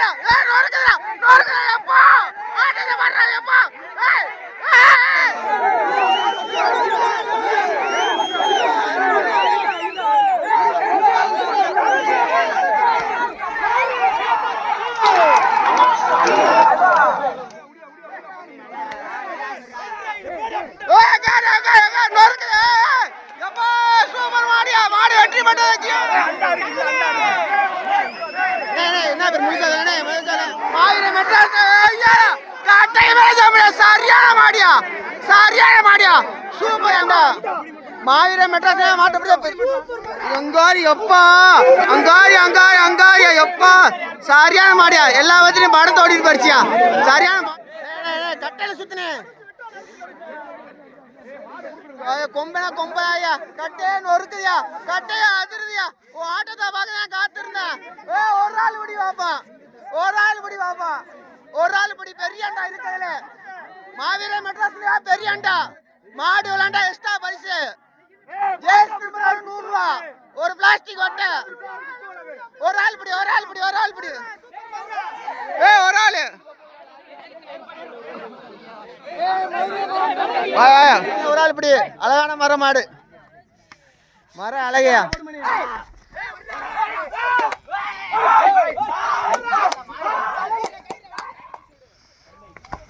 நொறுக்குதுடா நொறுக்குதுடா நொறுக்குதுடா நொறுக்குதா எப்பா? ஆட்டத்தை பண்றா எப்பா ஏய் ஏய், ஏய் கார கார கார நொறுக்குதா ஏய், எப்பா சூப்பர் மாடியா மாடு வெற்றி பெற்றது என்ன பேர் முழுக்காதானே ஆயிரம் மெட்ராஸ் ஐயா காட்டை மேல சரியான மாடியா சரியான மாடியா சூப்பர் அந்த மாவீர மெட்ராஸ் மாட்டப்படி அங்காரி எப்பா அங்காரி அங்காரி அங்காரி எப்பா சரியான மாடியா? எல்லா வச்சுலையும் படம் தோடி போயிடுச்சியா? சரியான மா- கட்டையில சுத்துனே. கொம்பனா கொம்பனாயா கட்டையே நொறுக்குதியா? கட்டையா அதிருதியா? ஓ ஆட்டத்தை பார்க்க நான் காத்திருந்தேன். ஏ ஒரு ஆள் படி வாப்பா. ஒரு ஆள் படி வாப்பா. ஒரு ஆள் படி பெரிய அண்டா இருக்கிறதுல. மாவீர மெட்ராஸ்லயா? பெரிய அண்டா. மாடு விளாண்டா எக்ஸ்ட்ரா பரிசு. நூறு ரூபா ஒரு பிளாஸ்டிக் ஒட்டை ஒரு ஆள் பிடி ஒரு ஆள் பிடி ஒரு ஆள் பிடி ஏ ஒரு ஆள். ஒரு ஆள் இப்படி. அழகான மரம் மாடு. மரம் அழகையா.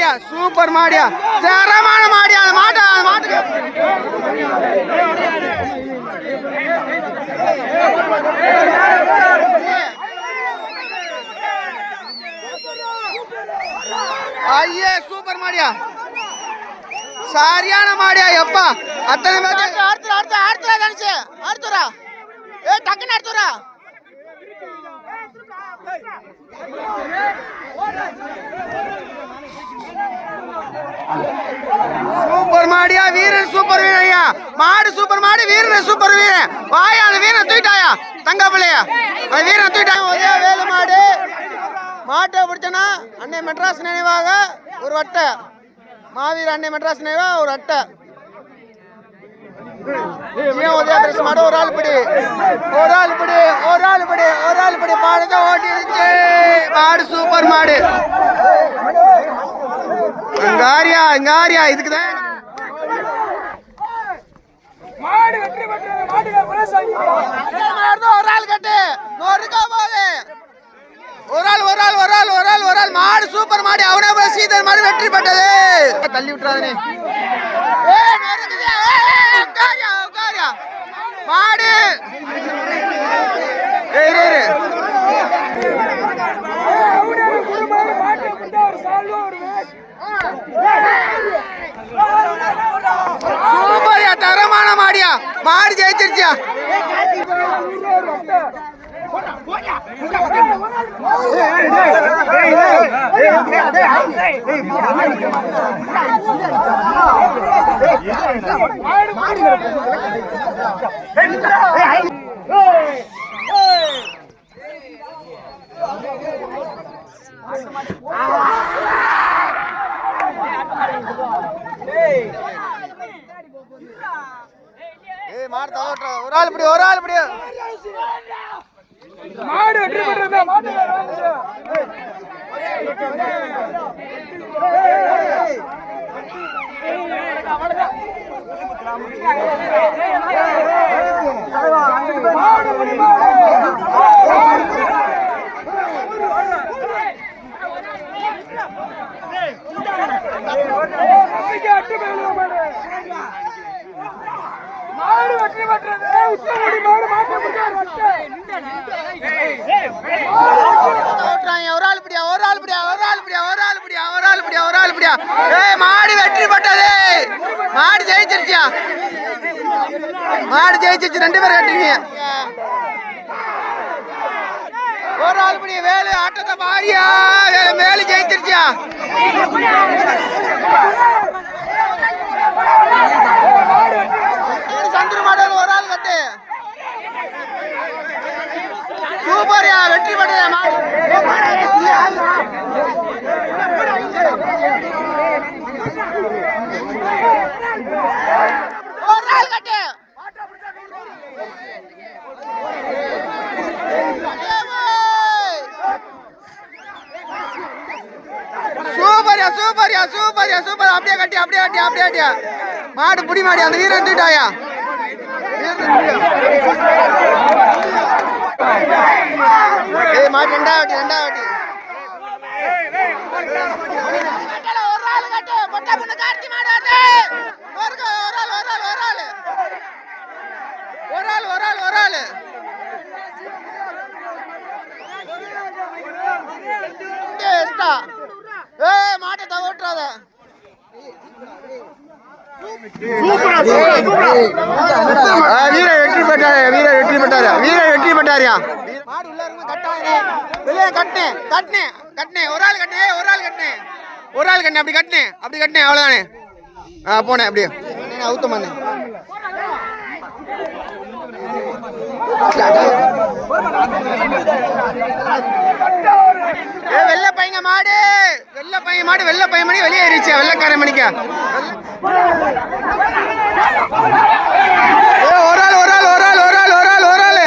மாடியா சூப்பர் மாடியா. தரமான மாடியா அந்த மாட்டை அந்த மாட்டுக்கு. ஐயே சூப்பர் மாடியா. சரியான மாடியா எப்பா. அத்தனை பேர் அடுத்து அடுத்து அடுத்து நினைச்சு அடுத்துரா ஏ டக்குன்னு அடுத்துரா சூப்பர் மாடியா வீரன் சூப்பர் வீரன் ஐயா. மாடு சூப்பர் மாடு வீரன் சூப்பர் வீரன். வாயா அந்த வீரன் தூக்கிட்டாயா தங்க பிள்ளையா? அந்த வீரன் தூக்கிட்டாயா ஒரே வேலு மாடு. மாட்டை பிடிச்சனா அன்னை மெட்ராஸ் நினைவாக ஒரு வட்டை. மாவீர அன்னை மெட்ராஸ் நினைவாக ஒரு அட்டை ஜியா மாடு? ஒரு ஆள் பிடி. ஒரு ஆள் பிடி ஒரு ஆள் பிடி ஒரு ஆள் பிடி. பாடுதான் ஓட்டிருச்சு. மாடு சூப்பர் மாடு. அங்காரியா அங்காரியா இதுக்கு தான். மாடு வெற்றி பெற்றது ஒரு ஆள் கட்டு. நொறுக்கா போகுது ஒரு ஆள் ஒரு ஆள் ஒரு ஆள் ஒரு ஆள் ஒரு ஆள். மாடு சூப்பர் மாடு. அவனே போய் சீதர் மாடு வெற்றி பெற்றது. தள்ளி உட்காரியா. மாடு ஏய், இரு, இரு. அவனே குடும்பம் மாட்டு கொடுத்தா ஒரு சால்வா ஒரு மேட்ச் சூப்பர்யா தரமான மாடியா மாடி ஜெயிச்சிருச்சியா? ஏய் மாடு தவற ஒரு ஆள் இப்படி ஒரு ஆள் இப்படி மாடு வெற்றி பெற்றது மாட்டு மாடு மாடு வெற்றி பெற்றது உச்சமுடி மாடு மாட்டை பிடிச்சார் ஓட்டுறாங்க ஒரு ஆள் பிடியா ஒரு ஆள் பிடியா ஒரு ஆள் பிடியா ஒரு ஆள் பிடியா ஒரு ஆள் பிடியா. ஏய் மாடு வெற்றி பட்டது மாடு ஜெயிச்சிருச்சியா? மாடு ஜெயிச்சிருச்சு ரெண்டு பேரும் கட்டுறீங்க ஒரு ஆள் பிடியா வேலு ஆட்டத்தை பாரியா. வேலு ஜெயிச்சிருச்சியா? சந்திர மாடல் ஒரு ஆள் கட்டு சூப்பர்யா வெற்றி பெற்றது மாடு ஒரு ஆள் கட்டு. சூப்பர்யா சூப்பர்யா சூப்பர்யா சூப்பர் அப்படியே கட்டி அப்படியே கட்டி அப்படியே கட்டியா மாடு புடி மாடி அந்த வீரன் தூட்டாயா ஏய் மாடு ரெண்டாவட்டி ரெண்டாவட்டி ஒரு ஆள் கட்டு பொட்டா பொண்ணு கார்த்தி மாடு ஆட்டு ஒரு ஒரு ஆள் ஒரு ஆள் ஒரு ஆள் ஒரு ஆள் ஒரு ஆள் ஒரு ஆள் எஸ்டா ஏய் மாட்டை தவிட்டுறாத வீர வெற்றி பெற்றாரு வீர வெற்றி பெற்றாரு வீர வெற்றி பெற்றாரியா மாடு உள்ள இருந்து கட்டாங்க வெளியே கட்டினேன் கட்டினேன் கட்டினேன் ஒரு ஆள் கட்டினேன் ஒரு ஆள் கட்டினேன் ஒரு ஆள் கட்டினேன் அப்படி கட்டினேன் அப்படி கட்டினேன் அவ்வளோதானே ஆ போனேன் அப்படியே. அவுத்தம் ஏ வெள்ளை பையங்க மாடு. வெள்ளை பையன் மாடு வெள்ளை பையன் மணி வெளியே ஏறிச்சு வெள்ளைக்கார மணிக்க ஒரு ஆள் ஒரு ஆள் ஒரு ஆள் ஒரு ஆள் ஒரு ஆள் ஒரு ஆள்.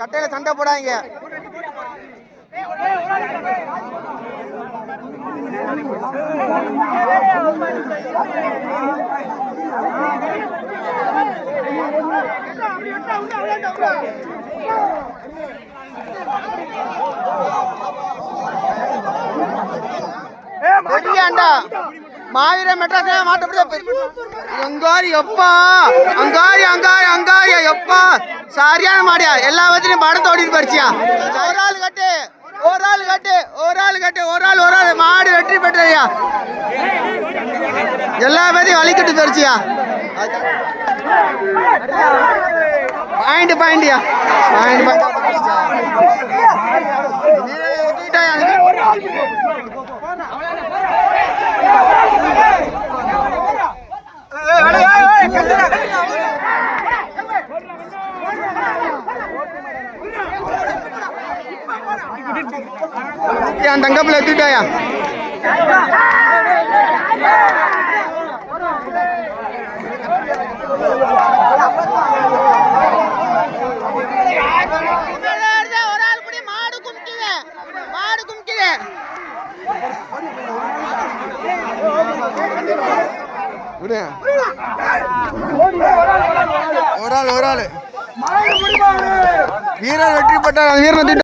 கட்டையில சண்டை போடாங்க பெரியாண்டா மாவீர மெட்ராஸ் மாட்டப்படி அங்காரி எப்பா? அங்காரி அங்காரி அங்காரி எப்பா? சரியான மாடியா? எல்லா வச்சுலையும் படத்தை ஓடிட்டு போயிடுச்சியா ஒரு ஆள் கட்டு ஒரு ஆள் கட்டு ஒரு ஆள் கட்டு ஒரு ஆள் ஒரு ஆள். மாடு வெற்றி பெற்றையா எல்லா பேரையும் வலிக்கட்டு போயிடுச்சியா பாயிண்ட் பாயிண்டியா பாயிண்ட் பாயிண்ட் என் தங்கப்பில் எத்திட்டாயா ஒரு ஆள் கூட மாடு குமிக்குது மாடு குமிக்குது விடு ஒரு ஆள் ஒரு ஆள். வீரர் வெற்றி பெற்றார். திட்டு